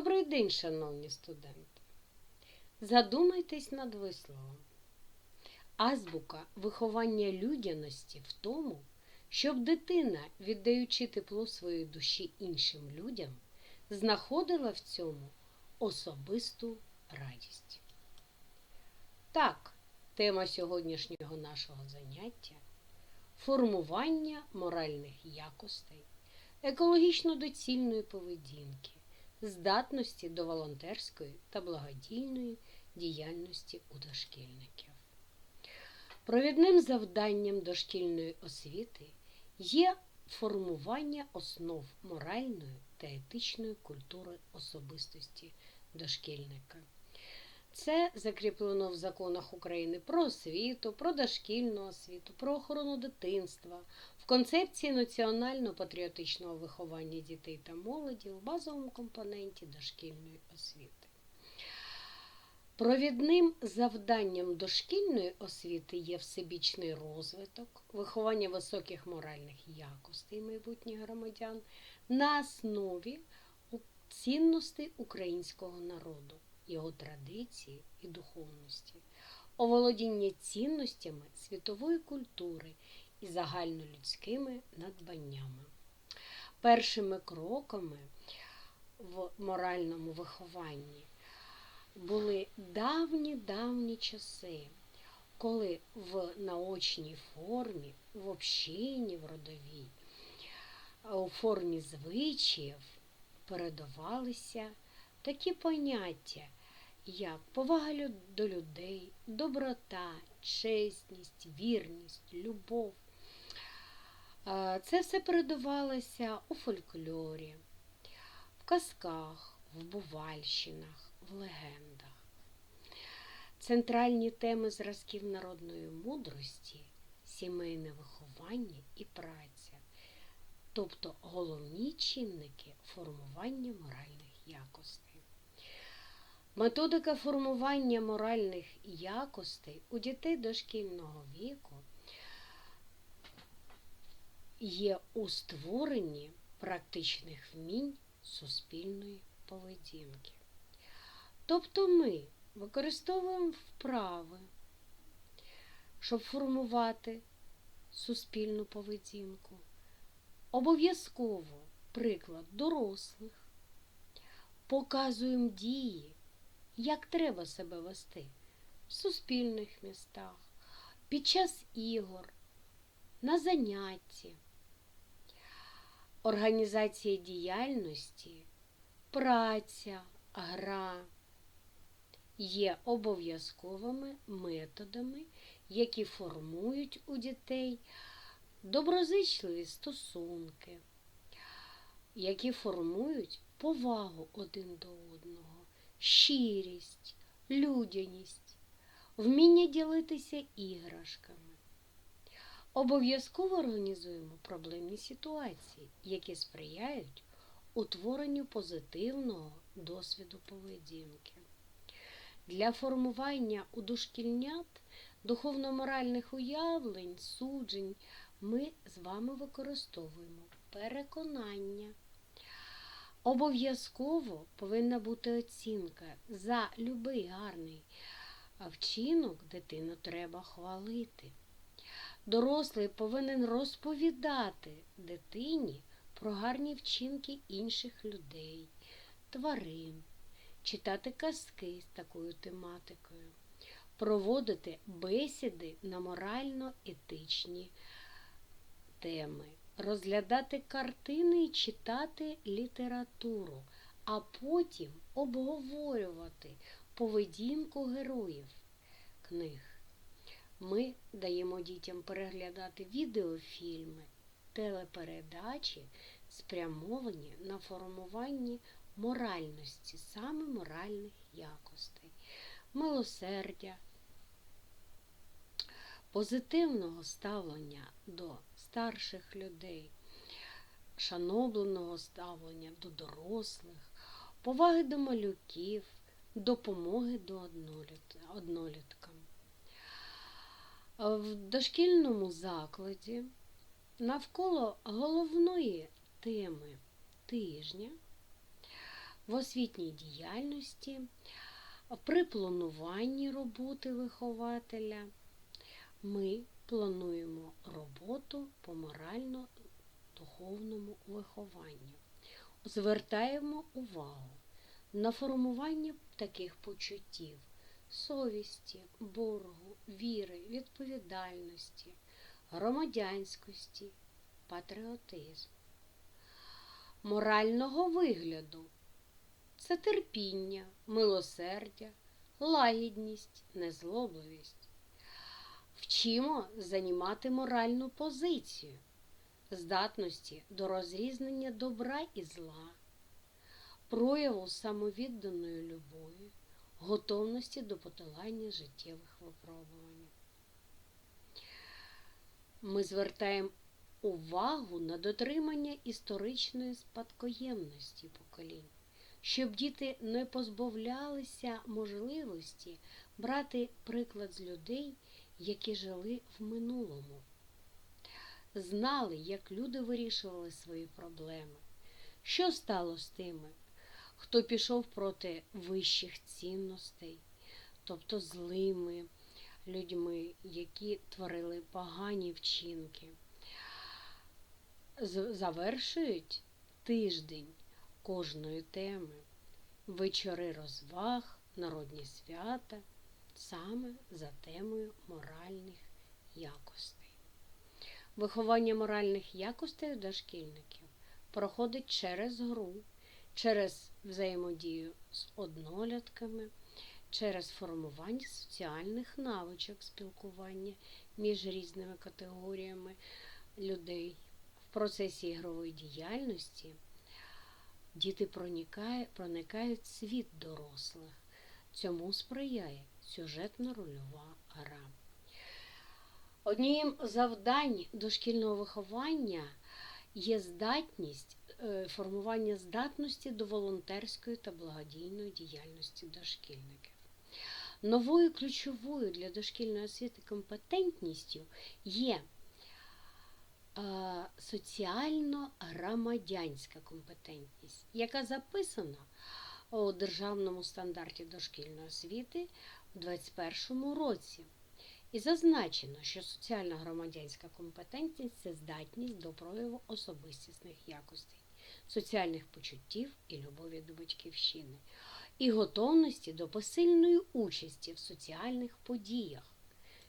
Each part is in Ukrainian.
Добрий день, шановні студенти. Задумайтесь над висловом. Азбука виховання людяності в тому, щоб дитина, віддаючи тепло своєї душі іншим людям, знаходила в цьому особисту радість. Так, тема сьогоднішнього нашого заняття формування моральних якостей, екологічно доцільної поведінки, здатності до волонтерської та благодійної діяльності у дошкільників. Провідним завданням дошкільної освіти є формування основ моральної та етичної культури особистості дошкільника. Це закріплено в законах України про освіту, про дошкільну освіту, про охорону дитинства, в концепції національно-патріотичного виховання дітей та молоді в базовому компоненті дошкільної освіти. Провідним завданням дошкільної освіти є всебічний розвиток, виховання високих моральних якостей майбутніх громадян на основі цінностей українського народу, його традиції і духовності, оволодіння цінностями світової культури і загальнолюдськими надбаннями. Першими кроками в моральному вихованні були давні-давні часи, коли в наочній формі, в общині, в родовій, у формі звичаїв передавалися такі поняття, як повага до людей, доброта, чесність, вірність, любов. Це все передавалося у фольклорі, в казках, в бувальщинах, в легендах. Центральні теми зразків народної мудрості, сімейне виховання і праця, тобто головні чинники формування моральних якостей. Методика формування моральних якостей у дітей дошкільного віку є у створенні практичних вмінь суспільної поведінки. Тобто ми використовуємо вправи, щоб формувати суспільну поведінку. Обов'язково приклад дорослих, показуємо дії, як треба себе вести в суспільних містах, під час ігор, на занятті, організація діяльності, праця, гра є обов'язковими методами, які формують у дітей доброзичливі стосунки, які формують повагу один до одного, щирість, людяність, вміння ділитися іграшками. Обов'язково організуємо проблемні ситуації, які сприяють утворенню позитивного досвіду поведінки. Для формування у дошкільнят духовно-моральних уявлень, суджень ми з вами використовуємо переконання. Обов'язково повинна бути оцінка за любий гарний вчинок дитину треба хвалити. Дорослий повинен розповідати дитині про гарні вчинки інших людей, тварин, читати казки з такою тематикою, проводити бесіди на морально-етичні теми, розглядати картини і читати літературу, а потім обговорювати поведінку героїв книг. Ми даємо дітям переглядати відеофільми, телепередачі, спрямовані на формування моральності, саме моральних якостей, милосердя, позитивного ставлення до старших людей, шанобленого ставлення до дорослих, поваги до малюків, допомоги до одноліткам. В дошкільному закладі навколо головної теми тижня в освітній діяльності, при плануванні роботи вихователя. Ми плануємо роботу по морально-духовному вихованню. Звертаємо увагу на формування таких почуттів совісті, боргу, віри, відповідальності, громадянськості, патріотизму, морального вигляду це терпіння, милосердя, лагідність, незлобливість. Вчимо займати моральну позицію, здатності до розрізнення добра і зла, прояву самовідданої любові, готовності до подолання життєвих випробувань. Ми звертаємо увагу на дотримання історичної спадкоємності поколінь, щоб діти не позбавлялися можливості брати приклад з людей, які жили в минулому, знали, як люди вирішували свої проблеми, що стало з тими, хто пішов проти вищих цінностей, тобто злими людьми, які творили погані вчинки. Завершують тиждень кожної теми, вечори розваг, народні свята, саме за темою моральних якостей. Виховання моральних якостей у дошкільників проходить через гру, через взаємодію з однолітками, через формування соціальних навичок спілкування між різними категоріями людей. В процесі ігрової діяльності діти проникають в світ дорослих. Цьому сприяє сюжетно-рольова гра. Однією з завдань дошкільного виховання є здатність формування здатності до волонтерської та благодійної діяльності дошкільників. Новою ключовою для дошкільної освіти компетентністю є соціально-громадянська компетентність, яка записана у Державному стандарті дошкільної освіти у 2021 році. І зазначено, що соціальна громадянська компетентність це здатність до прояву особистісних якостей, соціальних почуттів і любові до батьківщини, і готовності до посильної участі в соціальних подіях,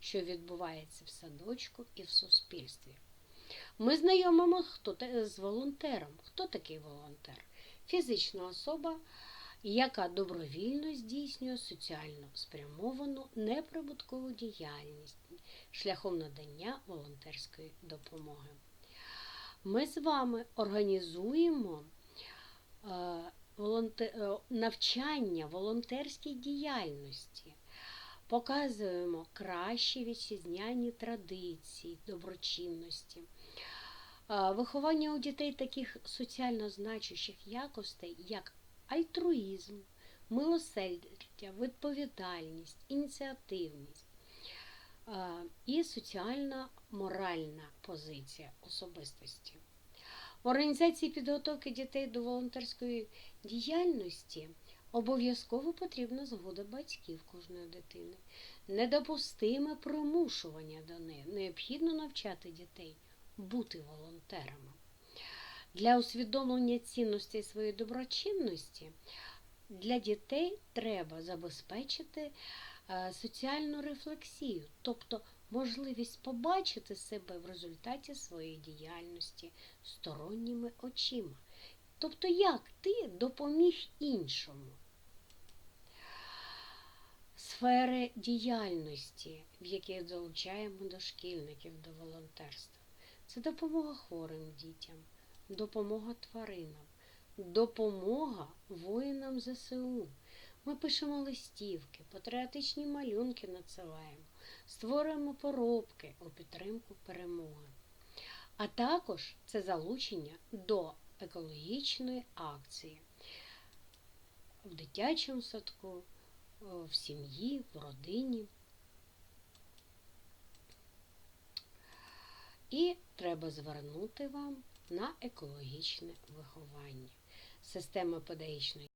що відбувається в садочку і в суспільстві. Ми знайомимо хто з волонтером. Хто такий волонтер? Фізична особа, яка добровільно здійснює соціально спрямовану неприбуткову діяльність шляхом надання волонтерської допомоги. Ми з вами організуємо навчання волонтерській діяльності, показуємо кращі вітчизняні традиції, доброчинності. Виховання у дітей таких соціально значущих якостей, як альтруїзм, милосердя, відповідальність, ініціативність і соціальна моральна позиція особистості. В організації підготовки дітей до волонтерської діяльності обов'язково потрібна згода батьків кожної дитини, недопустиме примушування до неї, необхідно навчати дітей бути волонтерами. Для усвідомлення цінностей своєї доброчинності для дітей треба забезпечити соціальну рефлексію, тобто можливість побачити себе в результаті своєї діяльності сторонніми очима. Тобто, як ти допоміг іншому. Сфери діяльності, в яких залучаємо дошкільників до волонтерства, це допомога хворим дітям, допомога тваринам, допомога воїнам ЗСУ. Ми пишемо листівки, патріотичні малюнки надсилаємо, створюємо поробки у підтримку перемоги. А також це залучення до екологічної акції в дитячому садку, в сім'ї, в родині. І треба звернути вам на екологічне виховання. Система педагогічної